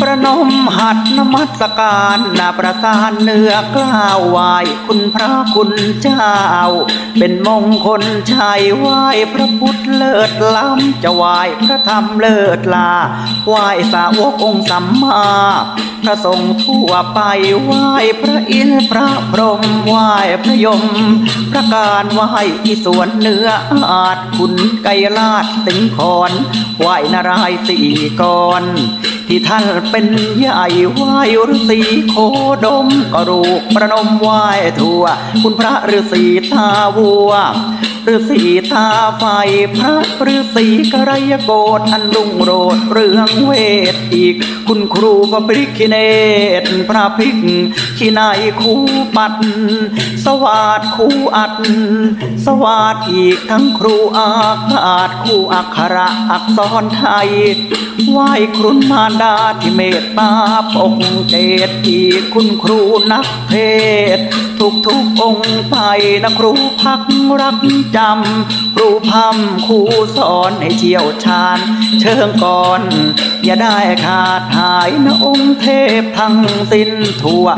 ประนมหัดนมัสการนาประสานเนื้อกล้าวไหวคุณพระคุณเจ้า เป็นมงคลชัยไหวพระพุทธเลิศล้ำจะไหวพระธรรมเลิศลาไหวสาวกองค์สัมมาพระสงฆ์ทั่วไปไหวพระอินทร์พระพรหมไหวพระยม พระการไหวที่สวนเนื้ออาจคุณไกรลาดสิงคอนไหวนารายสี่กรที่ท่านเป็นใหญ่ไหวฤาษีโคดม ก็รูกประนมไหวทั่ว คุณพระฤาษีตาวัวฤาษีตาไฟพระฤาษีกระยโกฏอันรุ่งโรดเรื่องเวทอีก คุณครูพระพริกขิเนตพระพิกขีนายคูปัด สวัสดครูอัด สวัสดอีกทั้งครูอาขาดครูอักขระอักษรไทยไหว้ครุณมารดาที่เมตตาปกเจตอีกคุณครูนักเพศทุกทุกองค์ไปนะครูพักรักจำ ครูพำครูสอนให้เชี่ยวชาญ เชิงก่อน อย่าได้ขาดหายนะองค์เทพทั้งสิ้นทั่ว